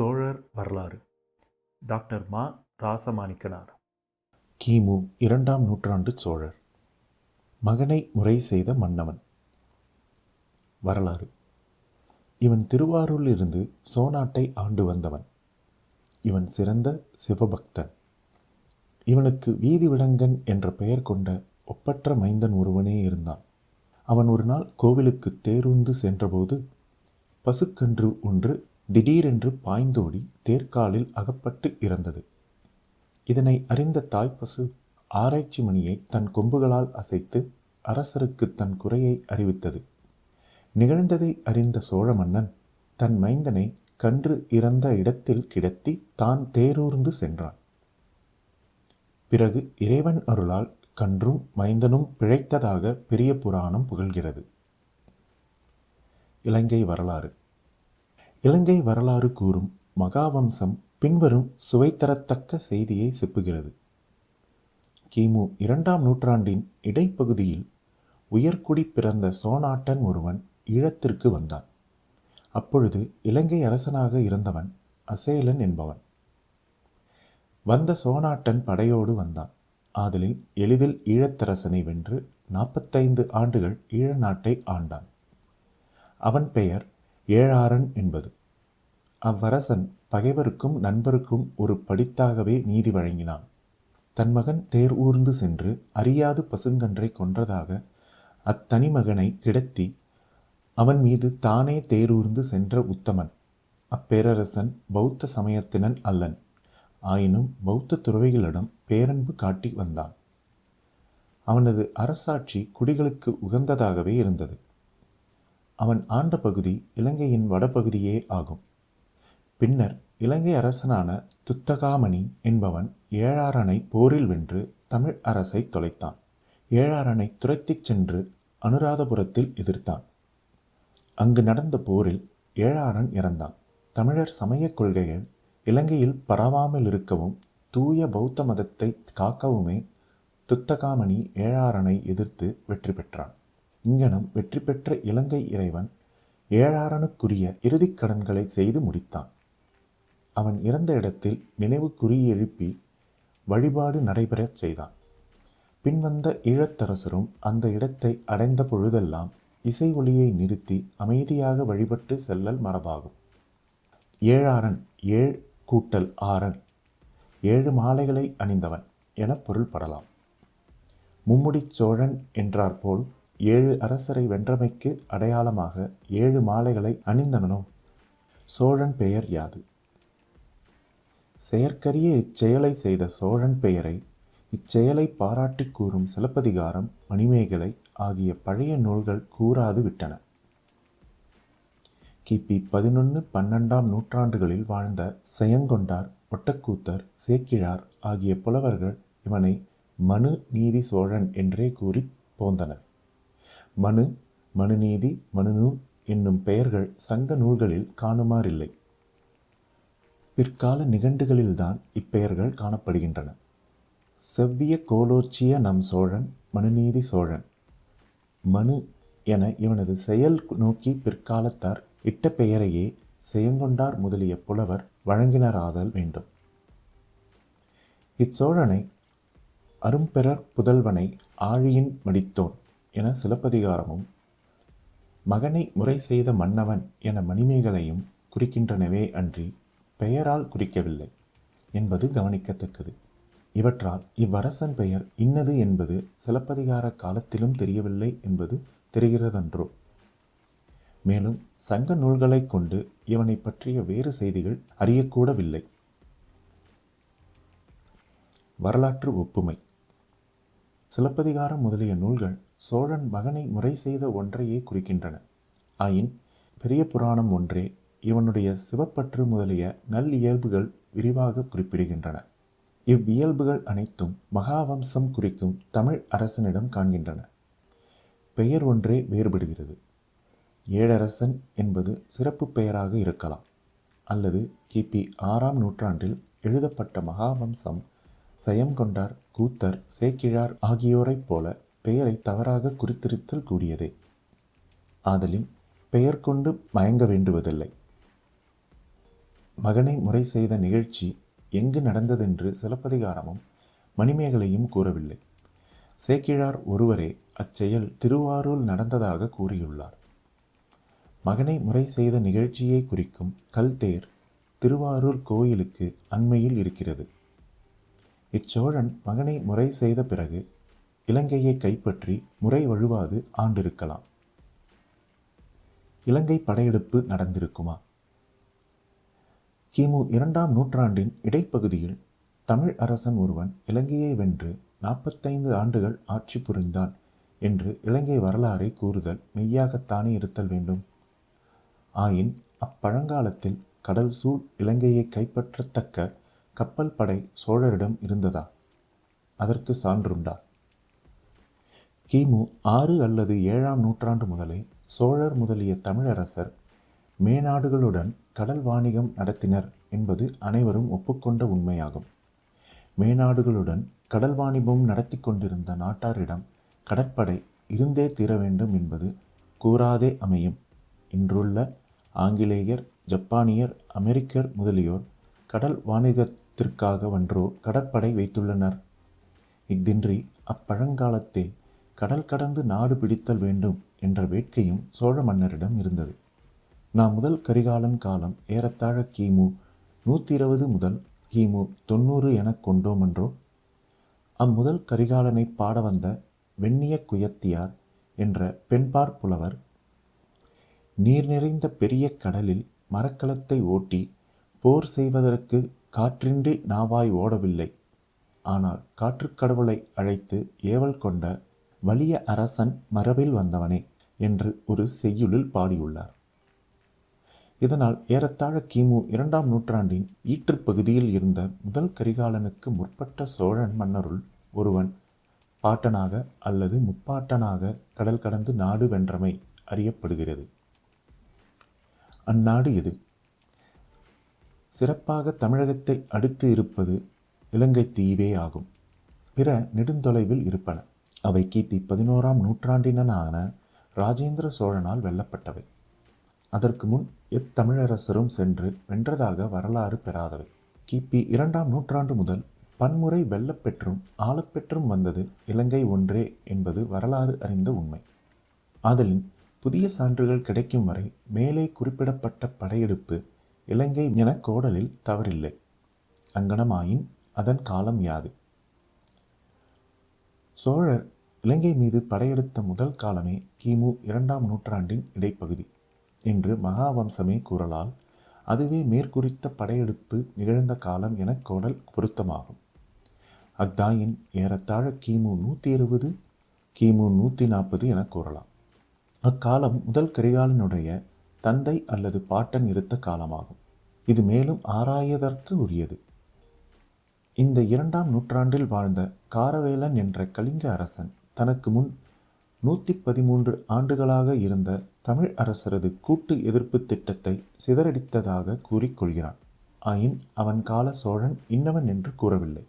சோழர் வரலாறு. டாக்டர் மா ராசமாணிக்கனார். கிமு இரண்டாம் நூற்றாண்டு சோழர். மகனை முறை செய்த மன்னவன். வரலாறு. இவன் திருவாரூரிலிருந்து சோநாட்டை ஆண்டு வந்தவன். இவன் சிறந்த சிவபக்தன். இவனுக்கு வீதி விடங்கன் என்ற பெயர் கொண்ட ஒப்பற்ற மைந்தன் ஒருவனே இருந்தான். அவன் ஒரு நாள் கோவிலுக்கு தேரூந்து சென்றபோது பசுக்கன்று ஒன்று திடீரென்று பாய்ந்தோடி தேர்காலில் அகப்பட்டு இறந்தது. இதனை அறிந்த தாய்ப்பசு ஆராய்ச்சி மணியை தன் கொம்புகளால் அசைத்து அரசருக்கு தன் குறையை அறிவித்தது. நிகழ்ந்ததை அறிந்த சோழ மன்னன் தன் மைந்தனை கன்று இறந்த இடத்தில் கிடத்தி தான் தேரூர்ந்து சென்றான். பிறகு இறைவன் அருளால் கன்றும் மைந்தனும் பிழைத்ததாக பெரிய புராணம் புகழ்கிறது. இலங்கை வரலாறு. இலங்கை வரலாறு கூறும் மகாவம்சம் பின்வரும் சுவைத்தரத்தக்க செய்தியை செப்புகிறது. கிமு இரண்டாம் நூற்றாண்டின் இடைப்பகுதியில் உயர்குடி பிறந்த சோனாட்டன் ஒருவன் ஈழத்திற்கு வந்தான். அப்பொழுது இலங்கை அரசனாக இருந்தவன் அசேலன் என்பவன். வந்த சோனாட்டன் படையோடு வந்தான். ஆதலில் எளிதில் ஈழத்தரசனை வென்று நாற்பத்தைந்து ஆண்டுகள் ஈழ நாட்டை ஆண்டான். அவன் பெயர் ஏழாரன் என்பது. அவ்வரசன் பகைவருக்கும் நண்பருக்கும் ஒரு படித்தாகவே நீதி வழங்கினான். தன் மகன் தேர் ஊர்ந்து சென்று அறியாது பசுங்கன்றை கொன்றதாக அத்தனி மகனை கிடத்தி அவன் மீது தானே தேரூர்ந்து சென்ற உத்தமன். அப்பேரரசன் பௌத்த சமயத்தினன் அல்லன். ஆயினும் பௌத்த துறவிகளிடம் பேரன்பு காட்டி வந்தான். அவனது அரசாட்சி குடிகளுக்கு உகந்ததாகவே இருந்தது. அவன் ஆண்ட பகுதி இலங்கையின் வடபகுதியே ஆகும். பின்னர் இலங்கை அரசனான துத்தகாமணி என்பவன் ஏழாரனை போரில் வென்று தமிழ் அரசை தொலைத்தான். ஏழாரனை துரத்திச் சென்று அனுராதபுரத்தில் எதிர்த்தான். அங்கு நடந்த போரில் ஏழாரன் இறந்தான். தமிழர் சமயக் கொள்கைகள் இலங்கையில் பரவாமல் இருக்கவும் தூய பௌத்த மதத்தை காக்கவுமே துத்தகாமணி ஏழாரனை எதிர்த்து வெற்றி பெற்றான். இங்கனம் வெற்றி பெற்ற இலங்கை இறைவன் ஏழாரனுக்குரிய இறுதிக் கடன்களை செய்து முடித்தான். அவன் இறந்த இடத்தில் நினைவு எழுப்பி வழிபாடு நடைபெறச் செய்தான். பின்வந்த ஈழத்தரசரும் அந்த இடத்தை அடைந்த பொழுதெல்லாம் இசை ஒளியை நிறுத்தி அமைதியாக வழிபட்டு செல்லல் மரபாகும். ஏழாரன் ஏழ் கூட்டல் ஆரன் ஏழு மாலைகளை அணிந்தவன் என பொருள்படலாம். மும்முடிச் சோழன் என்றாற்போல் ஏழு அரசரை வென்றமைக்கு அடையாளமாக ஏழு மாலைகளை அணிந்தனனோ? சோழன் பெயர் யாது? செயற்கரிய இச்செயலை செய்த சோழன் பெயரை இச்செயலை பாராட்டி கூறும் சிலப்பதிகாரம் மணிமேகலை ஆகிய பழைய நூல்கள் கூறாது விட்டன. கிபி பதினொன்று பன்னெண்டாம் நூற்றாண்டுகளில் வாழ்ந்த செயங்கொண்டார் ஒட்டக்கூத்தர் சேக்கிழார் ஆகிய புலவர்கள் இவனை மனு நீதி சோழன் என்றே கூறி போந்தனர். மனு மனுநீதி மனுநூல் என்னும் பெயர்கள் சங்க நூல்களில் காணுமாறில்லை. பிற்கால நிகண்டுகளில்தான் இப்பெயர்கள் காணப்படுகின்றன. செவ்விய கோலோச்சிய நம் சோழன் மனுநீதி சோழன். மனு என இவனது செயல் நோக்கி பிற்காலத்தார் இட்ட பெயரையே செயங்கொண்டார் முதலிய புலவர் வழங்கினராதல் வேண்டும். இச்சோழனை அரும்பெறர் புதல்வனை ஆழியின் மடித்தோன் என சிலப்பதிகாரமும் மகனை முறை செய்த மன்னவன் என மணிமேகலையும் குறிக்கின்றனவே அன்றி பெயரால் குறிக்கவில்லை என்பது கவனிக்கத்தக்கது. இவற்றால் இவ்வரசன் பெயர் இன்னது என்பது சிலப்பதிகார காலத்திலும் தெரியவில்லை என்பது தெரிகிறதன்றோ? மேலும் சங்க நூல்களைக் கொண்டு இவனை பற்றிய வேறு செய்திகள் அறியக்கூடவில்லை. வரலாற்று ஒப்புமை. சிலப்பதிகாரம் முதலிய நூல்கள் சோழன் மகனை முறை செய்த ஒன்றையே குறிக்கின்றன. ஆயின் பெரிய புராணம் ஒன்றே இவனுடைய சிவப்பற்று முதலிய நல் இயல்புகள் விரிவாக குறிப்பிடுகின்றன. இவ்வியல்புகள் அனைத்தும் மகாவம்சம் குறிக்கும் தமிழ் அரசனிடம் காண்கின்றன. பெயர் ஒன்றே வேறுபடுகிறது. ஏழரசன் என்பது சிறப்பு பெயராக இருக்கலாம். அல்லது கிபி ஆறாம் நூற்றாண்டில் எழுதப்பட்ட மகாவம்சம் சயம்கொண்டார் கூத்தர் சேக்கிழார் ஆகியோரைப் போல பெயரை தவறாக குறித்திருத்தல் கூடியதே. ஆதலின் பெயர் கொண்டு மயங்க வேண்டுவதில்லை. மகனை முறை செய்த நிகழ்ச்சி எங்கு நடந்ததென்று சிலப்பதிகாரமும் மணிமேகலையும் கூறவில்லை. சேக்கிழார் ஒருவரே அச்செயல் திருவாரூர் நடந்ததாக கூறியுள்ளார். மகனை முறை செய்த நிகழ்ச்சியை குறிக்கும் கல்தேர் திருவாரூர் கோயிலுக்கு அண்மையில் இருக்கிறது. இச்சோழன் மகனை முறை செய்த பிறகு இலங்கையை கைப்பற்றி முறை வழுவாது ஆண்டிருக்கலாம். இலங்கை படையெடுப்பு நடந்திருக்குமா? கிமு இரண்டாம் நூற்றாண்டின் இடைப்பகுதியில் தமிழ் அரசன் ஒருவன் இலங்கையை வென்று நாற்பத்தைந்து ஆண்டுகள் ஆட்சி புரிந்தான் என்று இலங்கை வரலாறை கூறுதல் மெய்யாகத்தானே இருத்தல் வேண்டும். ஆயின் அப்பழங்காலத்தில் கடல் சூழ் இலங்கையை கைப்பற்றத்தக்க கப்பல் படை சோழரிடம் இருந்ததா? அதற்கு சான்றுண்டா? கிமு ஆறு அல்லது ஏழாம் நூற்றாண்டு முதலே சோழர் முதலிய தமிழரசர் மேநாடுகளுடன் கடல் வாணிகம் நடத்தினர் என்பது அனைவரும் ஒப்புக்கொண்ட உண்மையாகும். மேநாடுகளுடன் கடல் வாணிபம் நடத்தி கொண்டிருந்த நாட்டாரிடம் கடற்படை இருந்தே தீர வேண்டும் என்பது கூறாதே அமையும். இன்றுள்ள ஆங்கிலேயர் ஜப்பானியர் அமெரிக்கர் முதலியோர் கடல் வாணிகத்திற்காக வன்றோ கடற்படை வைத்துள்ளனர். இஃதின்றி அப்பழங்காலத்தே கடல் கடந்து நாடு பிடித்தல் வேண்டும் என்ற வேட்கையும் சோழ மன்னரிடம் இருந்தது. நாம் முதல் கரிகாலன் காலம் ஏறத்தாழ கிமு நூற்றி இருபது முதல் கிமு தொண்ணூறு எனக் கொண்டோமன்றோ அம்முதல் கரிகாலனை பாட வந்த வெண்ணிய குயத்தியார் என்ற பெண்பார் புலவர் நீர் நிறைந்த பெரிய கடலில் மரக்கலத்தை ஓட்டி போர் செய்வதற்கு காற்றின்றி நாவாய் ஓடவில்லை. ஆனால் காற்றுக்கடவுளை அழைத்து ஏவல் கொண்ட வலிய அரசன் மரபில் வந்தவனே என்று ஒரு செய்யுளில் பாடியுள்ளார். இதனால் ஏறத்தாழ கிமு இரண்டாம் நூற்றாண்டின் ஈற்றுப் பகுதியில் இருந்த முதல் கரிகாலனுக்கு முற்பட்ட சோழன் மன்னருள் ஒருவன் பாட்டனாக அல்லது முப்பாட்டனாக கடல் கடந்து நாடு வென்றமை அறியப்படுகிறது. அந்நாடு இது. சிறப்பாக தமிழகத்தை அடுத்து இருப்பது இலங்கை தீவே ஆகும். பிற நெடுந்தொலைவில் இருப்பன. அவை கிபி பதினோராம் நூற்றாண்டினனான ராஜேந்திர சோழனால் வெல்லப்பட்டவை. அதற்கு முன் எத்தமிழரசரும் சென்று வென்றதாக வரலாறு பெறாதவை. கிபி இரண்டாம் நூற்றாண்டு முதல் பன்முறை வெல்லப்பெற்றும் ஆளப்பெற்றும் வந்தது இலங்கை ஒன்றே என்பது வரலாறு அறிந்த உண்மை. ஆதலின் புதிய சான்றுகள் கிடைக்கும் வரை மேலே குறிப்பிடப்பட்ட படையெடுப்பு இலங்கை என கோடலில் தவறில்லை. அங்கனமாயின் அதன் காலம் யாது? சோழர் இலங்கை மீது படையெடுத்த முதல் காலமே கிமு இரண்டாம் நூற்றாண்டின் இடைப்பகுதி. என்று மகாவம்சமே கூறலால் அதுவே மேற்குறித்த படையெடுப்பு நிகழ்ந்த காலம் என கோடல் பொருத்தமாகும். அக்தாயின் ஏறத்தாழ கிமு நூற்றி இருபது கிமு நூற்றி நாற்பது என கூறலாம். அக்காலம் முதல் கரிகாலனுடைய தந்தை அல்லது பாட்டன் இருத்த காலமாகும். இது மேலும் ஆராயதற்கு உரியது. இந்த இரண்டாம் நூற்றாண்டில் வாழ்ந்த காரவேலன் என்ற கலிங்க அரசன் தனக்கு முன் நூற்றி பதிமூன்று ஆண்டுகளாக இருந்த தமிழ் அரசரது கூட்டு எதிர்ப்பு திட்டத்தை சிதறடித்ததாக கூறிக்கொள்கிறான் ஆயின் அவன் கால சோழன் இன்னவன் என்று கூறவில்லை.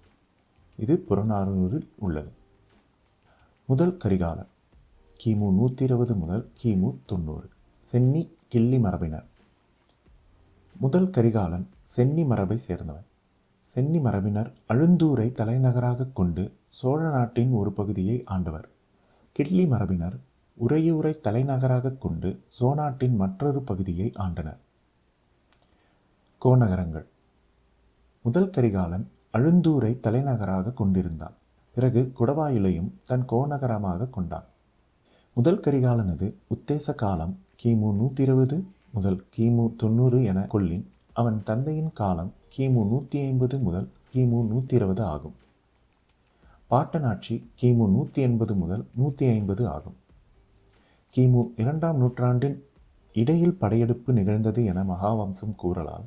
இது புறநானூரில் உள்ளது. முதல் கரிகாலன். கிமு நூற்றி இருபது முதல் கிமு தொண்ணூறு. சென்னி கிள்ளி மரபினர். முதல் கரிகாலன் சென்னி மரபை சேர்ந்தவன். சென்னி மரபினர் அழுந்தூரை தலைநகராக கொண்டு சோழ நாட்டின் ஒரு பகுதியை ஆண்டவர் கிட்லி மரபினர் உறையூரை தலைநகராக கொண்டு சோநாட்டின் மற்றொரு பகுதியை ஆண்டனர். கோநகரங்கள். முதல் கரிகாலன் அழுந்தூரை தலைநகராக கொண்டிருந்தான். பிறகு குடவாயிலையும் தன் கோநகரமாக கொண்டான். முதல் கரிகாலனது உத்தேச காலம் கிமு நூற்றி இருபது முதல் கிமு தொண்ணூறு என கொள்ளின் அவன் தந்தையின் காலம் கிமு நூற்றி ஐம்பது முதல் கிமு நூற்றி இருபது ஆகும். பாட்டனாட்சி கிமு நூற்றி எண்பது முதல் நூற்றி ஐம்பது ஆகும். கிமு இரண்டாம் நூற்றாண்டின் இடையில் படையெடுப்பு நிகழ்ந்தது என மகாவம்சம் கூறலாம்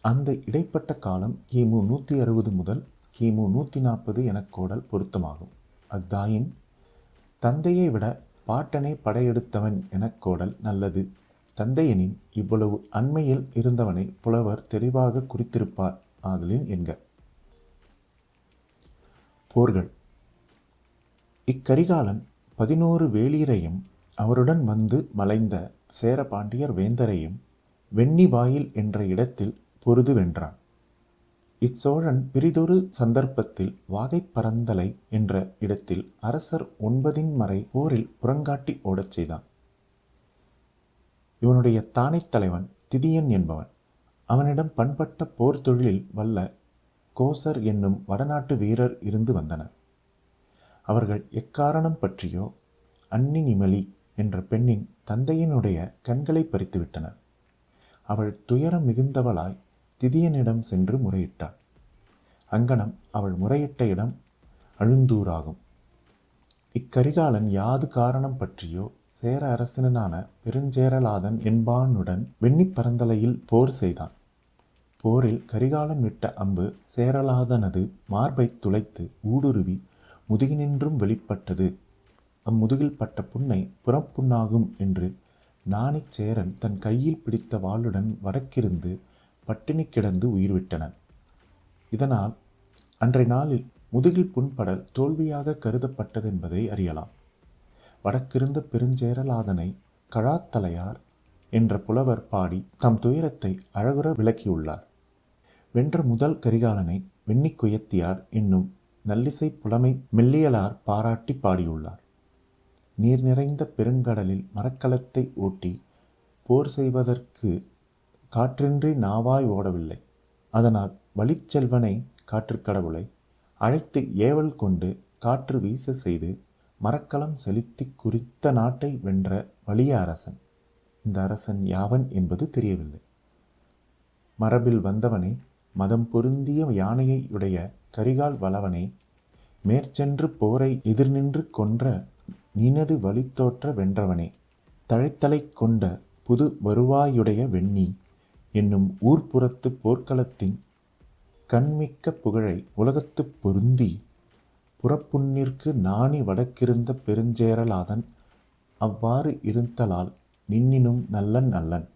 அந்த இடைப்பட்ட காலம் கிமு நூற்றி அறுபது முதல் கிமு நூற்றி நாற்பது என கோடல் பொருத்தமாகும். அக்தாயின் தந்தையை விட பாட்டனை படையெடுத்தவன் எனக் கோடல் நல்லது. தந்தையனின் இவ்வளவு அண்மையில் இருந்தவனை புலவர் தெளிவாக குறித்திருப்பார். ஆதலின் என்க. போர்கள். இக்கரிகாலன் பதினோரு வேளிரையும் அவருடன் வந்து மலைந்த சேரபாண்டியர் வேந்தரையும் வெண்ணி வாயில் என்ற இடத்தில் பொருது வென்றான். இச்சோழன் பிரிதொரு சந்தர்ப்பத்தில் வாகைப்பரந்தலை என்ற இடத்தில் அரசர் ஒன்பதின் மறை போரில் புறங்காட்டி ஓடச் செய்தான். இவனுடைய தானைத் தலைவன் திதியன் என்பவன். அவனிடம் பண்பட்ட போர் தொழிலில் வல்ல கோசர் என்னும் வடநாட்டு வீரர் இருந்து வந்தனர். அவர்கள் எக்காரணம் பற்றியோ அன்னி நிமலி என்ற பெண்ணின் தந்தையினுடைய கண்களை பறித்துவிட்டனர். அவள் துயரம் மிகுந்தவளாய் திதியனிடம் சென்று முறையிட்டாள். அங்கனம் அவள் முறையிட்ட இடம் அழுந்தூராகும். இக்கரிகாலன் யாது காரணம் பற்றியோ சேர அரசனான பெருஞ்சேரலாதன் என்பானுடன் வெண்ணிப் பரந்தலையில் போர் செய்தான். போரில் கரிகாலன் விட்ட அம்பு சேரலாதனது மார்பைத் துளைத்து ஊடுருவி முதுகினின்றும் வெளிப்பட்டது. அம்முதுகில் பட்ட புண்ணை புறப்புண்ணாகும் என்று நாணிச் சேரன் தன் கையில் பிடித்த வாளுடன் வடக்கிருந்து பட்டினி கிடந்து உயிர்விட்டனர் இதனால் அன்றைய நாளில் முதுகில் புண்படல் தோல்வியாக கருதப்பட்டதென்பதை அறியலாம். வடக்கிருந்த பெருஞ்சேரலாதனை கழாத்தலையார் என்ற புலவர் பாடி தம் துயரத்தை அழகுற விளக்கியுள்ளார். வென்ற முதல் கரிகாலனை வெண்ணிக்குயத்தியார் என்னும் நல்லிசை புலமை மெல்லியலார் பாராட்டி பாடியுள்ளார். நீர் நிறைந்த பெருங்கடலில் மரக்கலத்தை ஓட்டி போர் செய்வதற்கு காற்றின்றி நாவாய் ஓடவில்லை. அதனால் வழிச்செல்வனை காற்றுக்கடவுளை அழைத்து ஏவல் கொண்டு காற்று வீச செய்து மரக்கலம் செலுத்தி குறித்த நாட்டை வென்ற வலிய அரசன். இந்த அரசன் யாவன் என்பது தெரியவில்லை. மரபில் வந்தவனே மதம் பொருந்திய யானையையுடைய கரிகால் வளவனே மேற்சென்று போரை எதிர்நின்று கொன்ற நினது வழித்தோற்ற வென்றவனே. தழைத்தலை கொண்ட புது வருவாயுடைய வெண்ணி என்னும் ஊர்ப்புறத்து போர்க்களத்தின் கண்மிக்க புகழை உலகத்துப் பொருந்தி புறப்புண்ணிற்கு நாணி வடக்கிருந்த பெருஞ்சேரலாதன் அவ்வாறு இருந்தலால் நின்னினும் நல்லன் நல்லன்